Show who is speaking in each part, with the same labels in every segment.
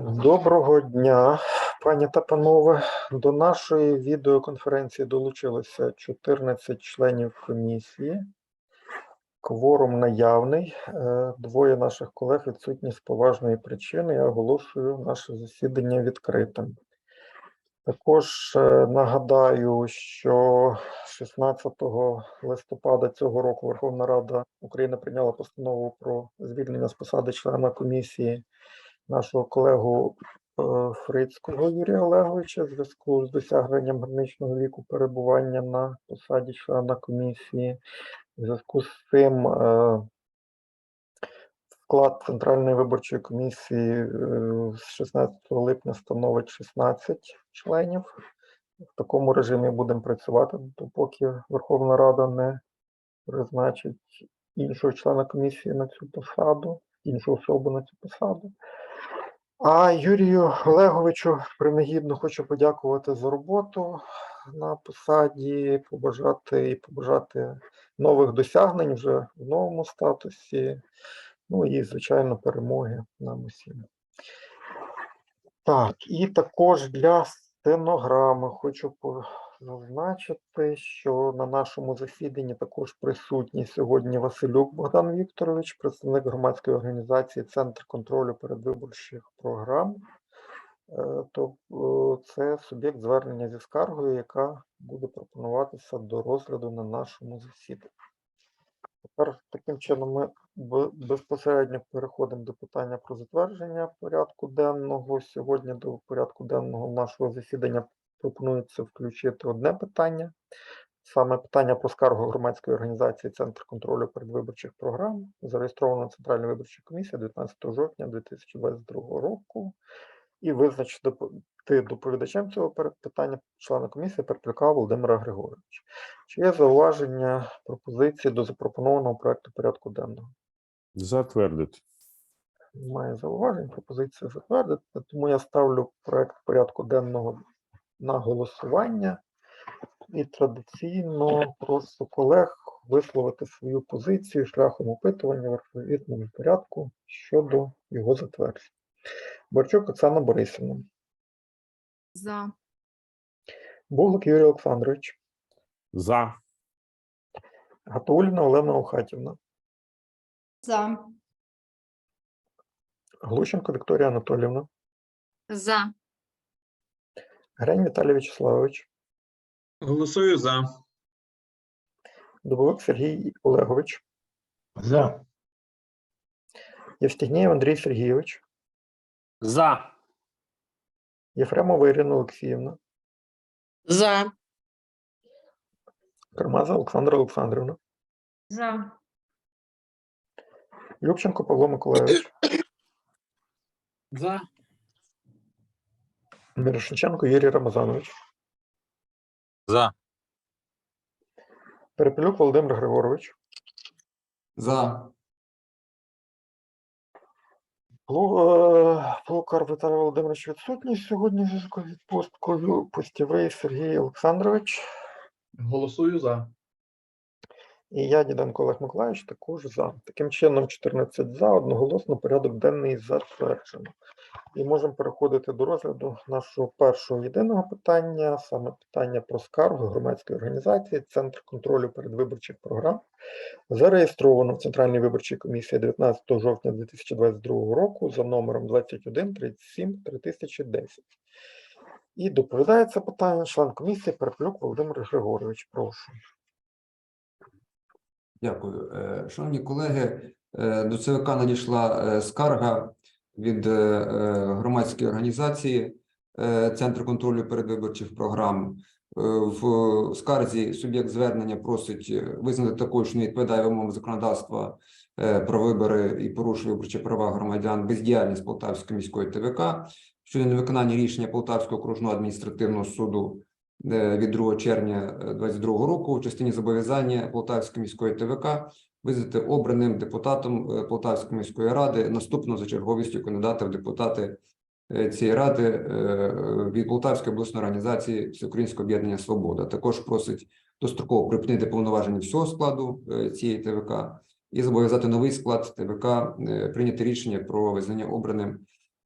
Speaker 1: Доброго дня, пані та панове. До нашої відеоконференції долучилося 14 членів комісії. Кворум наявний. Е, Двоє наших колег відсутні з поважної причини. Я оголошую наше засідання відкритим. Також е, нагадаю, що 16 листопада цього року Верховна Рада України прийняла постанову про звільнення з посади члена комісії нашого колегу е, Фрицького Юрія Олеговича в зв'язку з досягненням граничного віку перебування на посаді члена комісії. В зв'язку з цим е, склад Центральної виборчої комісії е, з 16 липня становить 16 членів. В такому режимі будемо працювати, допоки Верховна Рада не призначить іншого члена комісії на цю посаду, іншу особу на цю посаду. А Юрію Олеговичу принагідно хочу подякувати за роботу на посаді, побажати і побажати нових досягнень вже в новому статусі. Ну і, звичайно, перемоги нам усім. Так, і також для стенограми хочу зазначити, що на нашому засіданні також присутній сьогодні Василюк Богдан Вікторович, представник громадської організації Центр контролю передвиборчих програм. Е, То е, це суб'єкт звернення зі скаргою, яка буде пропонуватися до розгляду на нашому засіданні. Тепер таким чином ми безпосередньо переходимо до питання про затвердження порядку денного. Сьогодні до порядку денного нашого засідання пропонується включити одне питання. Саме питання про скаргу громадської організації Центр контролю передвиборчих програм, зареєстровано Центральною виборчою комісією 19 жовтня 2022 року. І визначити ти доповідачем цього питання члена комісії Переплюка Володимира Григоровича. Чи є зауваження, пропозиції до запропонованого проекту порядку денного?
Speaker 2: Затвердити.
Speaker 1: Немає зауважень, пропозиція затвердити, тому я ставлю проект порядку денного на голосування. І традиційно прошу колег висловити свою позицію шляхом опитування в відповідному порядку щодо його затвердження. Борчук Оксана Борисівна,
Speaker 3: За.
Speaker 1: Буглик Юрій Олександрович,
Speaker 2: За.
Speaker 1: Гатуліна Олена Охатівна,
Speaker 3: За.
Speaker 1: Глущенко Вікторія Анатоліївна,
Speaker 3: За.
Speaker 1: Грень Віталій Вячеславович,
Speaker 4: Голосую за.
Speaker 1: Дубовик Сергій Олегович,
Speaker 4: За.
Speaker 1: Євстігнєєв Андрій Сергійович,
Speaker 2: За.
Speaker 1: Єфремова Ірина Олексіївна,
Speaker 5: За.
Speaker 1: Кармаза Олександра Олександрівна,
Speaker 3: За.
Speaker 1: Любченко Павло Миколайович,
Speaker 2: За.
Speaker 1: Мірошниченко Юрій Рамазанович,
Speaker 4: За.
Speaker 1: Перепелюк Володимир Григорович,
Speaker 4: За.
Speaker 1: Плу- е, Плукар Віталій Володимирович відсутній сьогодні зв'язку з відпусткою, Пустєвий Сергій Олександрович
Speaker 4: Голосую за.
Speaker 1: і я, Діденко Олег Миколаївич, також за. Таким чином, 14 за, одноголосно порядок денний затверджено. І можемо переходити до розгляду нашого першого єдиного питання, саме питання про скаргу громадської організації Центр контролю передвиборчих програм, зареєстровано в Центральній виборчій комісії 19 жовтня 2022 року за номером 21 37 3010. І доповідає це питання член комісії Переплюк Володимир Григорович. Прошу.
Speaker 6: Дякую. Е, Шановні колеги, е, до ЦВК надійшла е, скарга від е, е, громадської організації е, Центру контролю передвиборчих програм. В скарзі суб'єкт звернення просить визнати такою, що не відповідає вимогам законодавства про вибори і порушує виборчі права громадян бездіяльність Полтавської міської ТВК щодо невиконання рішення Полтавського окружного адміністративного суду від 2 червня 2022 року у частині зобов'язання Полтавської міської ТВК визнати обраним депутатом е, Полтавської міської ради наступного за черговістю кандидата в депутати е, цієї ради е, від Полтавської обласної організації Всеукраїнського об'єднання Свобода. Також просить достроково припинити повноваження всього складу е, цієї ТВК і зобов'язати новий склад ТВК е, прийняти рішення про визнання обраним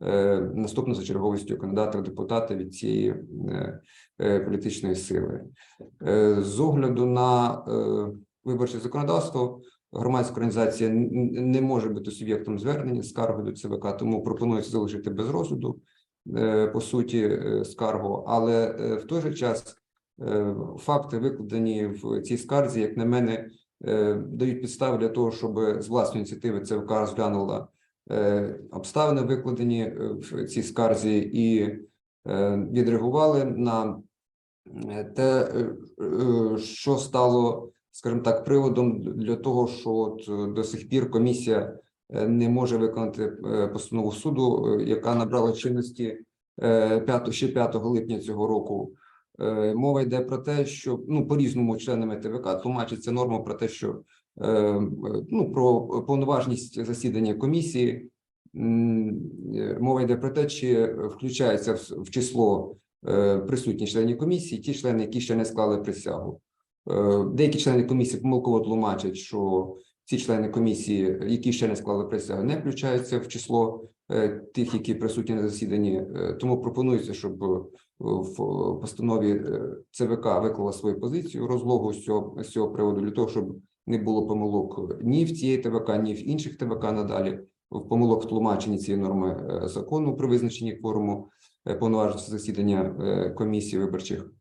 Speaker 6: е, наступно за черговістю кандидата в депутати від цієї е, е, політичної сили. Е, З огляду на е, виборче законодавство, громадська організація не може бути суб'єктом звернення скарги до ЦВК, тому пропонується залишити без розгляду е, по суті е, скаргу, але е, в той же час е, факти, викладені в цій скарзі, як на мене, е, дають підстави для того, щоб з власної ініціативи ЦВК розглянула е, обставини, викладені е, в цій скарзі, і е, відреагували на е, те, е, е, що стало, скажімо так, приводом для того, що от е, до сих пір комісія не може виконати постанову суду, яка набрала чинності е, 5, ще 5 липня цього року. Мова йде про те, що ну по-різному членами ТВК тлумачиться норма про те, що ну про повноважність засідання комісії. Мова йде про те, чи включається в, число присутні членів комісії, ті члени, які ще не склали присягу. Е, Деякі члени комісії помилково тлумачать, що ці члени комісії, які ще не склали присягу, не включаються в число е, тих, які присутні на засіданні. Е, Тому пропонується, щоб е, в постанові е, ЦВК виклала свою позицію розлогу з цього, з цього приводу для того, щоб не було помилок ні в цієї ТВК, ні в інших ТВК надалі. В помилок в тлумаченні цієї норми е, закону при визначенні кворуму е, повноважності засідання е, комісії виборчих.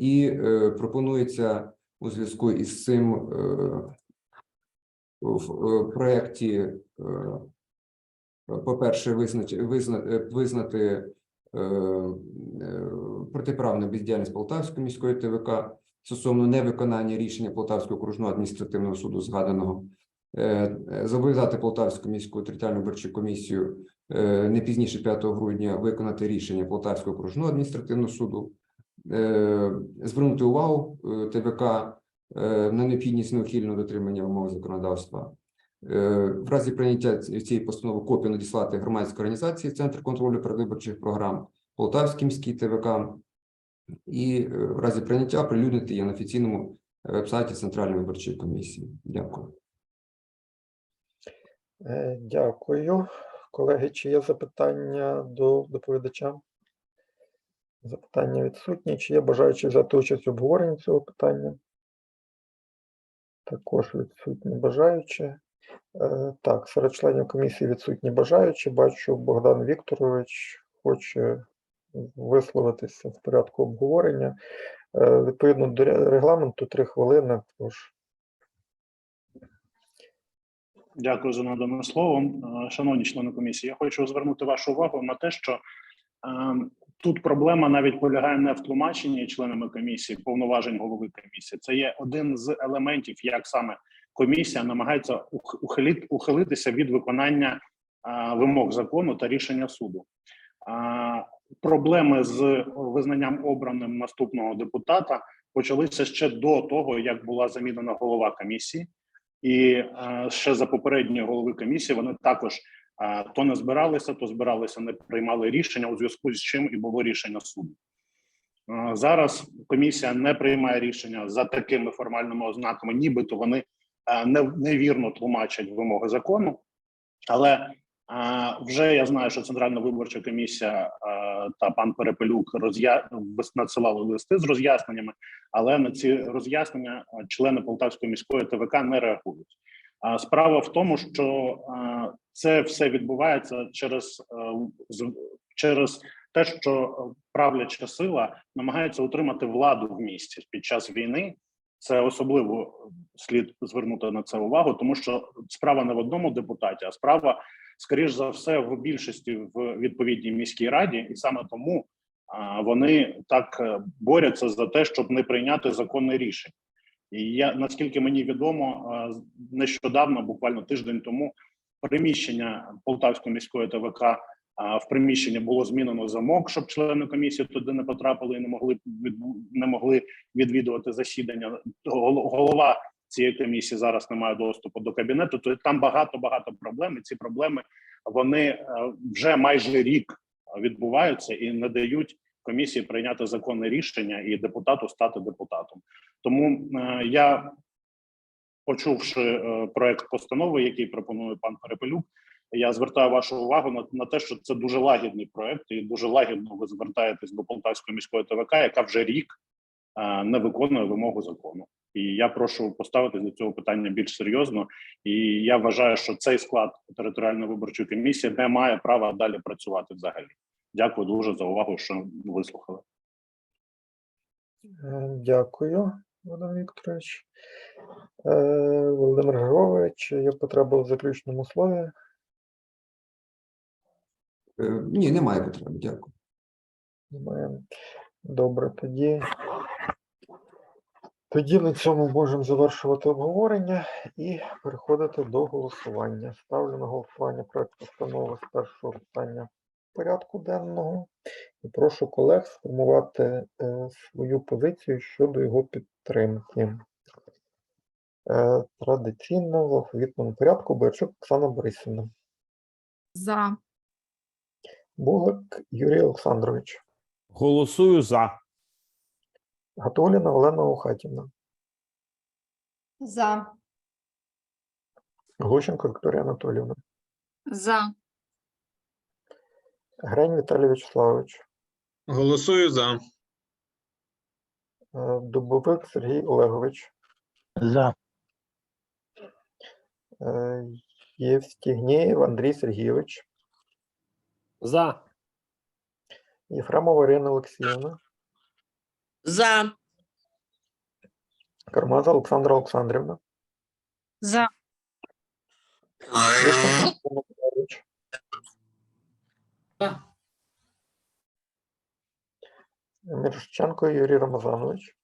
Speaker 6: І пропонується у зв'язку із цим в проєкті, по-перше, визнати, визнати, протиправну бездіяльність Полтавської міської ТВК стосовно невиконання рішення Полтавського окружного адміністративного суду згаданого, зобов'язати Полтавську міську територіальну виборчу комісію е, не пізніше 5 грудня виконати рішення Полтавського окружного адміністративного суду, е, звернути увагу е, ТВК е, на необхідність неухильного дотримання вимог законодавства. Е, В разі прийняття цієї постанови копію надіслати громадській організації Центр контролю передвиборчих програм, Полтавський міський ТВК, і е, в разі прийняття оприлюднити її на офіційному веб-сайті Центральної виборчої комісії. Дякую.
Speaker 1: Е, Дякую. Колеги, чи є запитання до доповідача? Запитання відсутні. Чи є бажаючі взяти участь в обговоренні цього питання? Також відсутні бажаючі. Е, Так, серед членів комісії відсутні бажаючі. Бачу, Богдан Вікторович хоче висловитися в порядку обговорення. Е, Відповідно до регламенту, три хвилини. Тож
Speaker 7: Дякую за надане слово. Е, Шановні члени комісії, я хочу звернути вашу увагу на те, що е, тут проблема навіть полягає не в тлумаченні членами комісії повноважень голови комісії. Це є один з елементів, як саме комісія намагається ух- ухилитися від виконання е, вимог закону та рішення суду. Проблеми з визнанням обраним наступного депутата почалися ще до того, як була замінена голова комісії. І е, ще за попередньої голови комісії вони також е, то не збиралися, то збиралися, не приймали рішення у зв'язку з чим і було рішення суду. Е, зараз комісія не приймає рішення за такими формальними ознаками, нібито вони невірно тлумачать вимоги закону. Але вже я знаю, що Центральна виборча комісія е, та пан Перепелюк роз'я... надсилали листи з роз'ясненнями але на ці роз'яснення члени Полтавської міської ТВК не реагують. Справа в тому, що це все відбувається через, е, через те, що правляча сила намагається утримати владу в місті під час війни. Це особливо слід звернути на це увагу, тому що справа не в одному депутаті, а справа, скоріш за все, в більшості в відповідній міській раді, і саме тому вони так е, борються за те, щоб не прийняти законне рішення. І я наскільки мені відомо, нещодавно, буквально тиждень тому, приміщення Полтавської міської ТВК в приміщенні було змінено замок, щоб члени комісії туди не потрапили і не могли не могли відвідувати засідання. Гол- Голова цієї комісії зараз не має доступу до кабінету. То там багато багато проблем. І ці проблеми вони е, вже майже рік відбуваються і не дають комісії прийняти законне рішення і депутату стати депутатом. Тому е, я почувши е, проект постанови, який пропонує пан Перепелюк, я звертаю вашу увагу на, на те, що це дуже лагідний проект, і дуже лагідно ви звертаєтесь до Полтавської міської ТВК, яка вже рік е, не виконує вимогу закону. І я прошу поставити до цього питання більш серйозно. І я вважаю, що цей склад територіальної виборчої комісії не має права далі працювати взагалі. Дякую дуже за увагу, що вислухали.
Speaker 1: Е, Дякую, Богдан Вікторович. Е, Володимир Григорович, є потреба в заключному слові.
Speaker 6: Е, Ні, немає потреби, дякую.
Speaker 1: Немає. Добре, тоді. Тоді на цьому можемо завершувати обговорення і переходити до голосування. Ставлю на голосування проект постанови з першого питання порядку денного і прошу колег сформувати е, свою позицію щодо його підтримки. Е, традиційно в алфавітному порядку Бойчук Оксана Борисівна,
Speaker 3: За.
Speaker 1: Буглик Юрій Олександрович,
Speaker 2: Голосую за.
Speaker 1: Гатуліна Олена Охатівна,
Speaker 3: За.
Speaker 1: Глущенко Вікторія Анатоліївна,
Speaker 3: За.
Speaker 1: Грень Віталій Вячеславович,
Speaker 4: Голосую за.
Speaker 1: е, Дубовик Сергій Олегович,
Speaker 4: За.
Speaker 1: е, Євстігнєєв Андрій Сергійович,
Speaker 2: За.
Speaker 1: Єфремова Ірина Олексіївна,
Speaker 5: За.
Speaker 1: Кармаза Олександра Олександрівна,
Speaker 3: За.
Speaker 1: Миколайович. Мірошченко Юрій Рамазанович,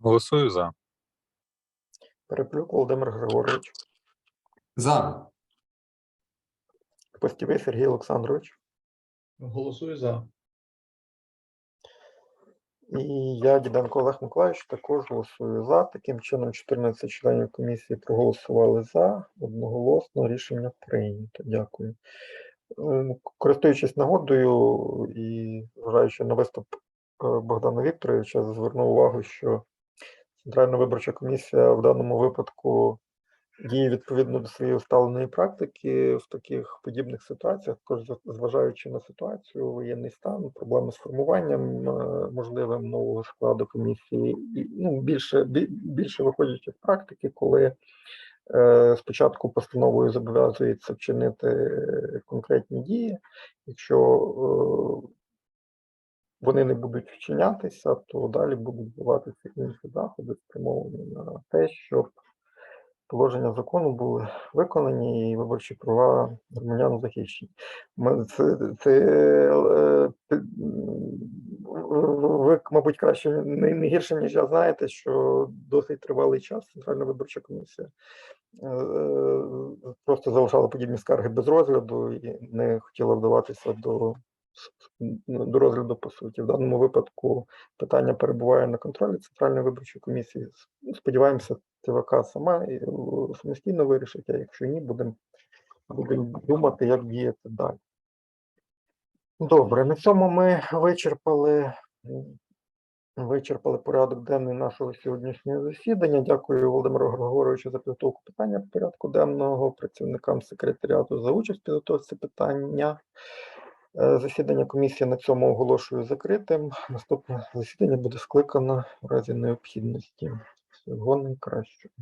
Speaker 4: Голосую за.
Speaker 1: Переплюк Володимир Григорович,
Speaker 6: За.
Speaker 1: Постівий Сергій Олександрович.
Speaker 4: Голосую за.
Speaker 1: І я, Діденко Олег Миколаївич, також голосую за. Таким чином, 14 членів комісії проголосували за. Одноголосно рішення прийнято. Дякую. Ем, Користуючись нагодою і зважаючи на виступ е, Богдана Вікторовича, зверну увагу, що Центральна виборча комісія в даному випадку діє відповідно до своєї усталеної практики в таких подібних ситуаціях, також зважаючи на ситуацію, воєнний стан, проблеми з формуванням е, можливим нового складу комісії, і ну більше більше виходячи з практики, коли е, спочатку постановою зобов'язується вчинити е, конкретні дії, якщо вони не будуть вчинятися, то далі будуть вживатися інші заходи, спрямовані на те, щоб положення закону були виконані і виборчі права громадян захищені. Ми- Це, це е, ви, мабуть, краще не, не гірше, ніж я знаєте, що досить тривалий час Центральна виборча комісія е, просто залишала подібні скарги без розгляду і не хотіла вдаватися до, до розгляду по суті. В даному випадку питання перебуває на контролі Центральної виборчої комісії. Сподіваємося, ТВК сама і, е, самостійно вирішить, а якщо ні, будемо будемо думати, як діяти далі. Добре, на цьому ми вичерпали, вичерпали порядок денний нашого сьогоднішнього засідання. Дякую Володимиру Григоровичу за підготовку питання порядку денного, працівникам секретаріату за участь в підготовці питання. Е, Засідання комісії на цьому оголошую закритим. Наступне засідання буде скликано в разі необхідності. Всього найкращого.